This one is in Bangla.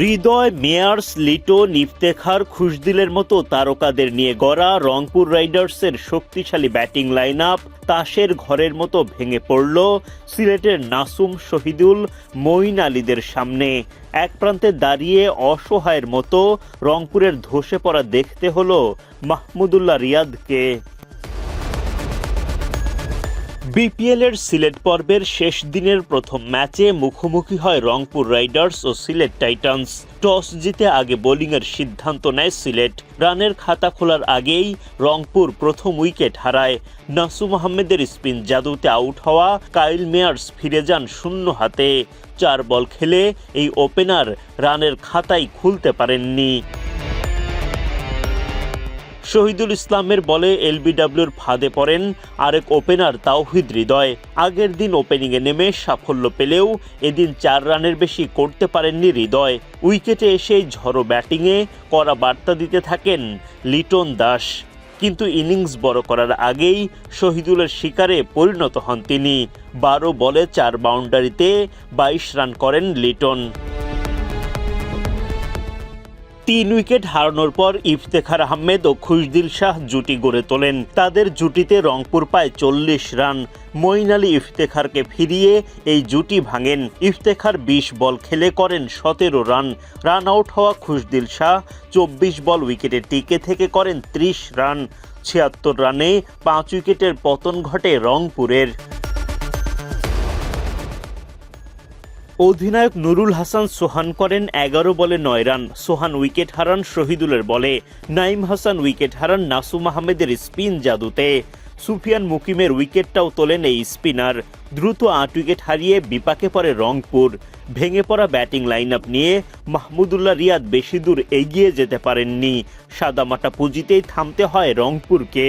হৃদয়, মেয়ার্স, লিটো, নিফতেখার, খুশদিলের মতো তারকাদের নিয়ে গড়া রংপুর রাইডার্সের শক্তিশালী ব্যাটিং লাইন আপ তাসের ঘরের মতো ভেঙে পড়ল সিলেটের নাসুম শহীদুল মঈন আলীদের সামনে। এক প্রান্তে দাঁড়িয়ে অসহায়ের মতো রংপুরের ধসে পড়া দেখতে হলো মাহমুদুল্লাহ রিয়াদকে। বিপিএল এর সিলেট পর্বের শেষ দিনের প্রথম ম্যাচে মুখোমুখি হয় রংপুর রাইডার্স ও সিলেট টাইটান্স। টস জিতে আগে বোলিংয়ের সিদ্ধান্ত নেয় সিলেট। রানের খাতা খোলার আগেই রংপুর প্রথম উইকেট হারায়। নাসুম আহমেদের স্পিন জাদুতে আউট হওয়া কাইল মেয়ার্স ফিরে যান শূন্য হাতে। চার বল খেলে এই ওপেনার রানের খাতাই খুলতে পারেননি। শহীদুল ইসলামের বলে এলবিডব্লিউর ফাঁদে পড়েন আরেক ওপেনার তাওহিদ হৃদয়। আগের দিন ওপেনিংয়ে নেমে সাফল্য পেলেও এদিন চার রানের বেশি করতে পারেননি হৃদয়। উইকেটে এসেই ঝড়ো ব্যাটিংয়ে করা বার্তা দিতে থাকেন লিটন দাস। কিন্তু ইনিংস বড় করার আগেই শহীদুলের শিকারে পরিণত হন তিনি। বারো বলে চার বাউন্ডারিতে বাইশ রান করেন লিটন। তিন উইকেট হারানোর পর ইফতেখার আহমেদ ও খুশদিল শাহ জুটি গড়ে তোলেন। তাদের জুটিতে রংপুর পায় চল্লিশ রান। মঈন আলী ইফতেখারকে ফিরিয়ে এই জুটি ভাঙেন। ইফতেখার বিশ বল খেলে করেন সতেরো রান। রান আউট হওয়া খুশদিল শাহ চব্বিশ বল উইকেটে টিকে থেকে করেন ত্রিশ রান। ছিয়াত্তর রানে পাঁচ উইকেটের পতন ঘটে রংপুরের। অধিনায়ক নুরুল হাসান সোহান করেন এগারো বলে নয় রান। সোহান উইকেট হারান শহীদুলের বলে। নাইম হাসান উইকেট হারান নাসুম আহমেদের স্পিন জাদুতে। সুফিয়ান মুকিমের উইকেটটাও তোলেন এই স্পিনার। দ্রুত আট উইকেট হারিয়ে বিপাকে পড়ে রংপুর। ভেঙে পড়া ব্যাটিং লাইন আপ নিয়ে মাহমুদুল্লাহ রিয়াদ বেশি দূর এগিয়ে যেতে পারেননি। সাদামাটা পুঁজিতেই থামতে হয় রংপুরকে।